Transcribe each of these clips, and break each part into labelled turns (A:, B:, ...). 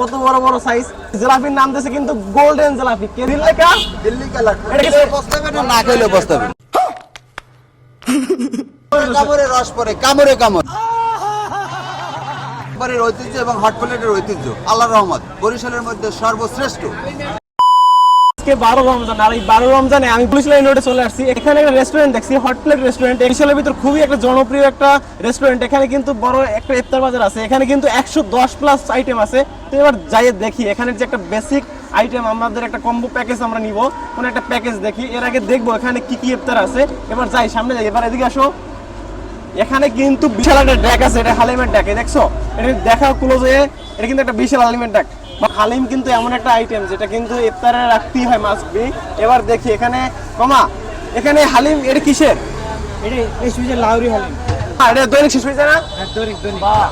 A: কত বড় বড় সাইজ জিলাপির নাম দিয়েছে কিন্তু গোল্ডেন জিলাপি। কে দিল লেখা
B: দিল্লি কালার।
A: এটা কি-
B: প্রস্তাব না? না বসতে হবে কামড়ে রস পরে কামড়ে কামড়। বাড়ির ঐতিহ্য এবং হটপ্লেটের ঐতিহ্য আল্লাহ রহমত বরিশালের মধ্যে সর্বশ্রেষ্ঠ।
A: আজকে বারো রমজান, আর এই বারো রমজানে আমি পুলিশ লাইন রোডে চলে আসছি। এখানে একটা রেস্টুরেন্ট দেখছি হট প্লেট রেস্টুরেন্ট বিশালের ভিতর খুবই একটা জনপ্রিয় একটা রেস্টুরেন্ট এখানে কিন্তু বড় একটা ইফতার বাজার আছে। এখানে কিন্তু একশো দশ প্লাস আইটেম আছে। তো এবার যাই দেখি এখানে যে একটা বেসিক আইটেম আমাদের একটা কম্বো প্যাকেজ আমরা নিব। কোন একটা প্যাকেজ দেখি, এর আগে দেখব এখানে কি কি ইফতার আছে। এবার যাই, সামনে যাই, এবার এদিকে আসো। এখানে কিন্তু বিশাল একটা ড্যাক আছে, এটা হালিমের ড্যাক দেখছ? এটা দেখা ক্লোজ হয়ে, এটা কিন্তু একটা বিশাল হালিমের ড্যাক হালিম কিন্তু এমন একটা আইটেম যেটা কিন্তু ইফতারে রাখতেই হয় মাস্ট বি এবার দেখি এখানে কমা এখানে হালিম এটা কিসের?
C: এটা এই সুইজের লাউরি হালিম।
A: এটা দৈনিক শেষ হয়ে যায় না?
C: হ্যাঁ দৈনিক দৈনিক।
A: বাহ,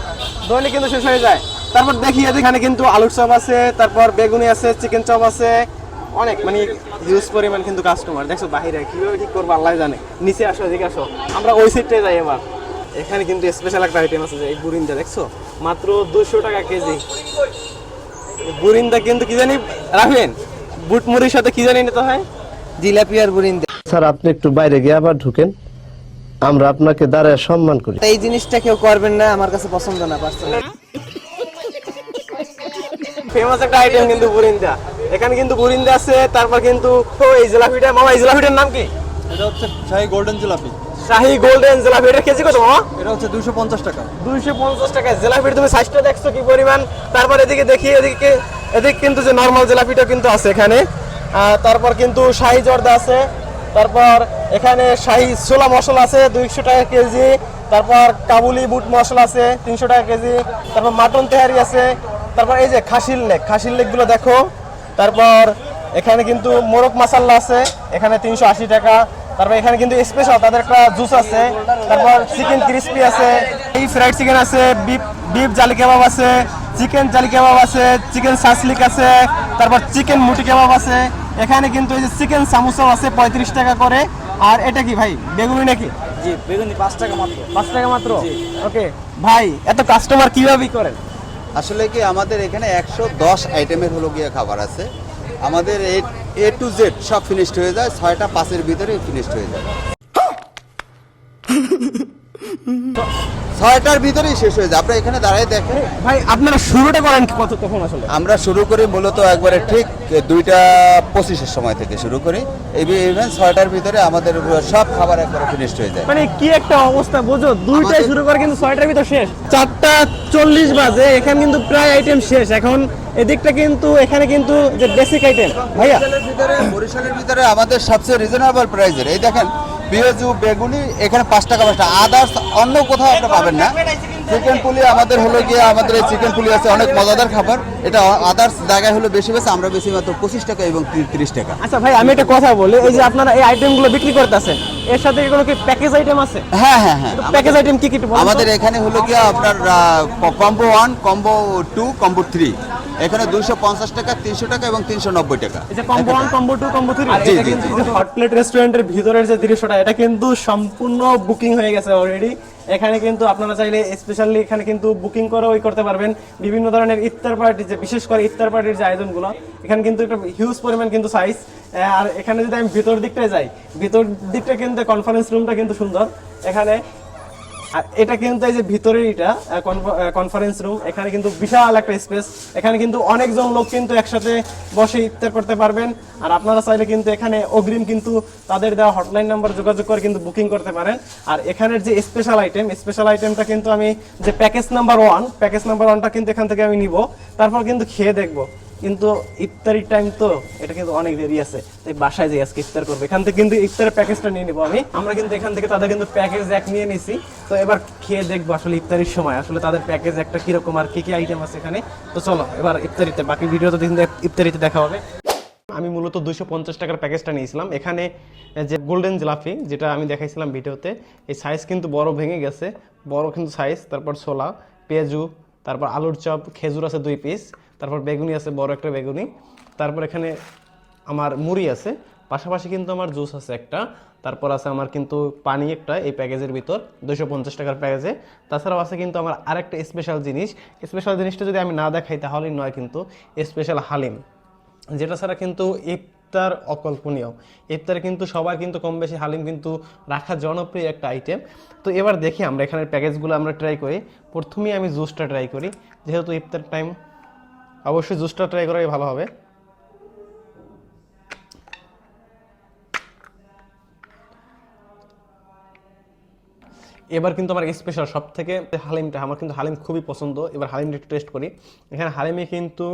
A: দৈনিক কিন্তু শেষ হয়ে যায়। তারপর দেখি এখানে কিন্তু আলুর চপ আছে তারপর বেগুনি আছে চিকেন চপ আছে। অনেক মানে হিউজ পরিমাণ কিন্তু কাস্টমার দেখছ বাহিরে কীভাবে ঠিক করব আল্লাহ জানে। নিচে আসো এদিকে আসো। আমরা ওই সাইডটাই যাই এবার। এখানে কিন্তু স্পেশাল একটা আইটেম আছে যে এই বুরিন্দা দেখছ? মাত্র দুশো টাকা কেজি। বুরিন্দা কিন্তু কি জানি রাখবেন বুট মুড়ির সাথে কি জানি নিতে হয়?
C: জিলাপি আর বুরিন্দা।
D: স্যার আপনি একটু বাইরে গিয়ে আবার ঢুকেন। আমরা আপনাকে দাঁড়ায় সম্মান করি।
C: এই জিনিসটা কেউ করবেন না আমার কাছে পছন্দ না পার্সোনালি
A: ফেমাস একটা আইটেম কিন্তু বুরিন্দা। এখানে কিন্তু বুরিন্দা আছে তারপর কিন্তু ও এই জিলাপিটা মামা এই জিলাপিটার নাম কি?
E: এটা হচ্ছে শাহী গোল্ডেন জিলাপি।
A: শাহি গোল্ডেন জিলাপি এটা কেজি কত
E: এটা হচ্ছে দুশো পঞ্চাশ টাকা।
A: দুইশো পঞ্চাশ টাকা জিলাপির তুমি সাইজটা দেখছ কি পরিমাণ? তারপর এদিকে দেখি এদিকে এদিকে কিন্তু যে নর্মাল জিলাপিটা কিন্তু আছে এখানে। তারপর কিন্তু শাহি জর্দা আছে। তারপর এখানে শাহি ছোলা মশলা আছে দুইশো টাকা কেজি। তারপর কাবুলি বুট মশলা আছে তিনশো টাকা কেজি। তারপর মাটন তেহারি আছে। তারপর এই যে খাসির লেগ খাসির লেগগুলো দেখো। তারপর এখানে কিন্তু মোরগ মাসাল্লা আছে এখানে তিনশো আশি টাকা। তারপর এখানে কিন্তু স্পেশাল তাদের একটা জুস আছে তারপর চিকেন ক্রিস্পি আছে এই ফ্রাইড চিকেন আছে বিফ বিফ জালি কাবাব আছে চিকেন জালি কাবাব আছে চিকেন সাসলিক আছে তারপর চিকেন মুটি কাবাব আছে। এখানে কিন্তু এই যে চিকেন সামোসাও আছে পঁয়ত্রিশ টাকা করে। আর এটা কি ভাই বেগুনি নাকি?
C: জি বেগুনি পাঁচ টাকা মাত্র।
A: পাঁচ টাকা মাত্র? ওকে ভাই এত কাস্টমার কীভাবে করেন?
B: আসলে কি আমাদের এখানে একশো দশ আইটেমের হলো গিয়ে খাবার আছে। আমাদের এ টু জেড সব ফিনিশড হয়ে যায় ছয়টা পাঁচের ভিতরে ফিনিশড হয়ে যায়। ছয়টার ভিতরেই শেষ হয়ে যায়। আপনারা এখানে দাঁড়ায় দেখেন।
A: ভাই আপনারা শুরুটা করেন কত তখন আসলে?
B: আমরা শুরু করি মূলত একবারে ঠিক দুইটা পঁচিশের সময় থেকে শুরু করি। এই ইভেন ছয়টার ভিতরে আমাদের সব খাবার একবারে ফিনিশড হয়ে যায়।
A: মানে কি একটা অবস্থা বুঝো? দুইটায় শুরু করে কিন্তু ছয়টার ভিতর শেষ। চারটা চল্লিশ বাজে এখানে কিন্তু প্রায় আইটেম শেষ। এখন এদিকটা কিন্তু এখানে কিন্তু যে বেসিক আইটেম ভাইয়া?
B: বরিশালের ভিতরে আমাদের সবচেয়ে রিজনেবল প্রাইসের এই দেখেন পেঁয়াজু বেগুনি এখানে পাঁচ টাকা পাঁচ টাকা। আদার্স অন্য কোথাও আপনি পাবেন না। চিকেন পুলি আমাদের হলো গিয়ে আমাদের এই চিকেন পুলি আছে অনেক মজাদার খাবার। এটা আদার্স জায়গায় হলো বেশি বেশি আমরা বেশি মাত্র পঁচিশ টাকা এবং তিরিশ টাকা।
A: আচ্ছা ভাই আমি একটা কথা বলি এই যে আপনারা এই আইটেমগুলো বিক্রি করতেছেন এর সাথে কোনো কি প্যাকেজ আইটেম আছে?
B: হ্যাঁ হ্যাঁ হ্যাঁ।
A: প্যাকেজ আইটেম কি কি?
B: আমাদের এখানে হলো গিয়ে আপনার combo one combo two combo three এখানে দুইশো পঞ্চাশ টাকা তিনশো টাকা এবং তিনশো নব্বই টাকা।
A: Combo one combo two combo three
B: জি, জি,
A: হট প্লেট রেস্টুরেন্টের ভিতরের যে দৃশ্যটা এটা কিন্তু সম্পূর্ণ বুকিং হয়ে গেছে অলরেডি এখানে কিন্তু আপনারা চাইলে স্পেশালি এখানে কিন্তু বুকিং করে ওই করতে পারবেন। বিভিন্ন ধরনের ইফতার পার্টি যে বিশেষ করে ইফতার পার্টির যে আয়োজনগুলো এখানে কিন্তু একটা হিউজ পরিমাণ কিন্তু সাইজ আর এখানে যদি আমি ভিতর দিকটায় যাই ভিতর দিকটা কিন্তু কনফারেন্স রুমটা কিন্তু সুন্দর। এখানে এটা কিন্তু এই যে ভিতরের এটা কনফারেন্স রুম এখানে কিন্তু বিশাল একটা স্পেস এখানে কিন্তু অনেকজন লোক কিন্তু একসাথে বসে ইফতার করতে পারবেন। আর আপনারা চাইলে কিন্তু এখানে অগ্রিম কিন্তু তাদের দেওয়া হটলাইন নাম্বার যোগাযোগ করে কিন্তু বুকিং করতে পারেন। আর এখানের যে স্পেশাল আইটেম স্পেশাল আইটেমটা কিন্তু আমি যে package number one package number ওয়ানটা কিন্তু এখান থেকে আমি নিব। তারপর কিন্তু খেয়ে দেখব। কিন্তু ইফতারির টাইম তো এটা কিন্তু অনেক দেরি আছে। তাই বাসায় যাই, আজকে ইফতার করব। এখান থেকে কিন্তু ইফতারের প্যাকেজটা নিয়ে নিবো আমি। আমরা কিন্তু এখান থেকে তাদের কিন্তু প্যাকেজ এক নিয়ে নিছি। তো এবার খেয়ে দেখব আসলে ইফতারির সময়, আসলে তাদের প্যাকেজ একটা কীরকম আর কি কি আইটেম আছে এখানে। তো চলো, এবার ইফতারিতে, বাকি ভিডিও তো কিন্তু ইফতারিতে দেখা হবে। আমি মূলত দুইশো পঞ্চাশ টাকার প্যাকেজটা নিয়েছিলাম। এখানে যে গোল্ডেন জিলাপি, যেটা আমি দেখাইছিলাম ভিডিওতে, এই সাইজ কিন্তু বড় ভেঙে গেছে। বড় কিন্তু সাইজ তারপর ছোলা, পেঁয়াজু, তারপর আলুর চপ, খেজুর আছে দুই পিস তারপর বেগুনি আছে, বড় একটা বেগুনি। তারপর এখানে আমার মুড়ি আছে। পাশাপাশি কিন্তু আমার জুস আছে একটা। তারপর আছে আমার কিন্তু পানি একটা এই প্যাকেজের ভিতর দুশো পঞ্চাশ টাকার প্যাকেজে। তাছাড়াও আছে কিন্তু আমার আরেকটা স্পেশাল জিনিস। স্পেশাল জিনিসটা যদি আমি না দেখাই, তাহলেই নয় কিন্তু স্পেশাল হালিম। যেটা ছাড়া কিন্তু ইফতার অকল্পনীয়। ইফতারে কিন্তু সবাই কিন্তু কম বেশি হালিম কিন্তু রাখা জনপ্রিয় একটা আইটেম তো এবার দেখি আমরা এখানের প্যাকেজগুলো আমরা ট্রাই করি। প্রথমেই আমি জুসটা ট্রাই করি। যেহেতু ইফতার টাইম অবশ্যই জুসটা ট্রাই করাই ভালো হবে। এবার কিন্তু আমার স্পেশাল সব থেকে হালিমটা, আমার কিন্তু হালিম খুবই পছন্দ। এবার হালিমটা একটু টেস্ট করি। এখানে হালিমে কিন্তু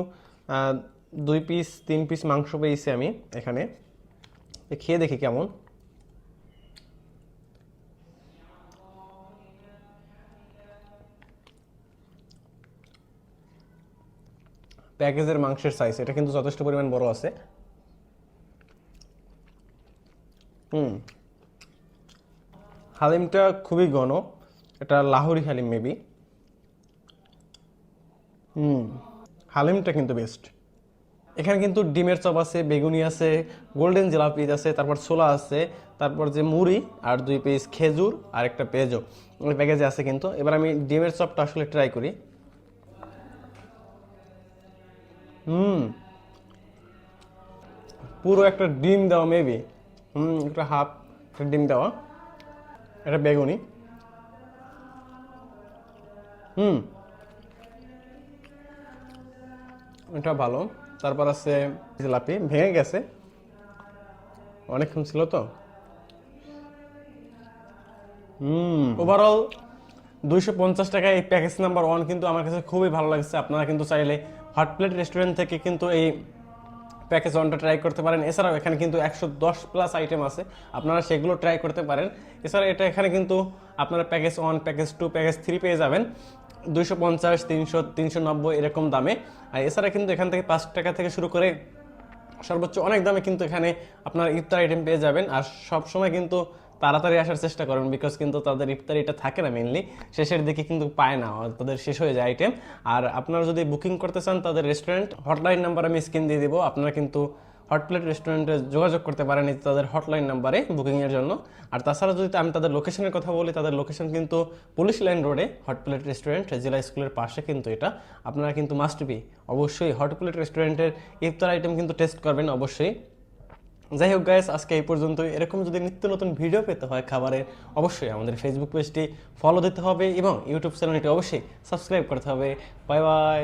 A: দুই পিস তিন পিস মাংস পেয়েছি আমি এখানে। খেয়ে দেখি কেমন। প্যাকেজের মাংসের সাইজ এটা কিন্তু যথেষ্ট পরিমাণ বড় আছে। হুম। হালিমটা খুবই ঘন, এটা লাহোরি হালিম মেবি হুম, হালিমটা কিন্তু বেস্ট এখানে কিন্তু ডিমের চপ আছে, বেগুনি আছে গোল্ডেন জিলাপিজ আছে, তারপর ছোলা আছে, তারপর যে মুড়ি আর দুই পিস খেজুর আর একটা পেঁয়াজও। প্যাকেজে আছে কিন্তু। এবার আমি ডিমের চপটা আসলে ট্রাই করি। হুম। পুরো একটা ডিম দেওয়া মেবি হুম, একটা হাফ একটা ডিম দেওয়া এটা বেগুনি। হুম। এটা ভালো। তারপর আছে জিলাপি, ভেঙে গেছে। অনেকক্ষণ ছিল তো। হুম। ওভারঅল দুইশো পঞ্চাশ টাকা এই প্যাকেজ নাম্বার ওয়ান কিন্তু আমার কাছে খুবই ভালো লাগছে। আপনারা কিন্তু চাইলে হট প্লেট রেস্টুরেন্ট থেকে কিন্তু এই প্যাকেজ ওয়ানটা ট্রাই করতে পারেন। এছাড়াও এখানে কিন্তু একশো দশ প্লাস আইটেম আছে। আপনারা সেগুলো ট্রাই করতে পারেন। এছাড়া এটা এখানে কিন্তু আপনারা package one package two package three পেয়ে যাবেন। দুইশো পঞ্চাশ, তিনশো তিনশো নব্বই এরকম দামে। আর এছাড়া কিন্তু এখান থেকে পাঁচ টাকা থেকে শুরু করে সর্বোচ্চ অনেক দামে কিন্তু এখানে আপনার ইফতার আইটেম পেয়ে যাবেন। আর সব সময় কিন্তু তাড়াতাড়ি আসার চেষ্টা করবেন বিকজ কিন্তু তাদের ইফতার এটা থাকে না মেনলি শেষের দিকে কিন্তু পায় না তাদের শেষ হয়ে যায় আইটেম আর আপনারা যদি বুকিং করতে চান তাদের রেস্টুরেন্ট হটলাইন নাম্বার আমি স্ক্রিন দিয়ে দিব। আপনারা কিন্তু হট প্লেট রেস্টুরেন্টে যোগাযোগ করতে পারেন তাদের হটলাইন নাম্বারে বুকিংয়ের জন্য। আর তাছাড়া যদি আমি তাদের লোকেশনের কথা বলি, তাদের লোকেশন কিন্তু পুলিশ লাইন রোডে হট প্লেট রেস্টুরেন্ট জেলা স্কুলের পাশে কিন্তু এটা। আপনারা কিন্তু মাস্ট বি অবশ্যই হট প্লেট রেস্টুরেন্টের ইফতার আইটেম কিন্তু টেস্ট করবেন অবশ্যই। যাই হোক গাইস আজকে এই পর্যন্ত এরকম যদি নিত্য নতুন ভিডিও পেতে হয় খাবারের অবশ্যই আমাদের ফেসবুক পেজটি ফলো দিতে হবে এবং ইউটিউব চ্যানেলটি অবশ্যই সাবস্ক্রাইব করতে হবে। Bye bye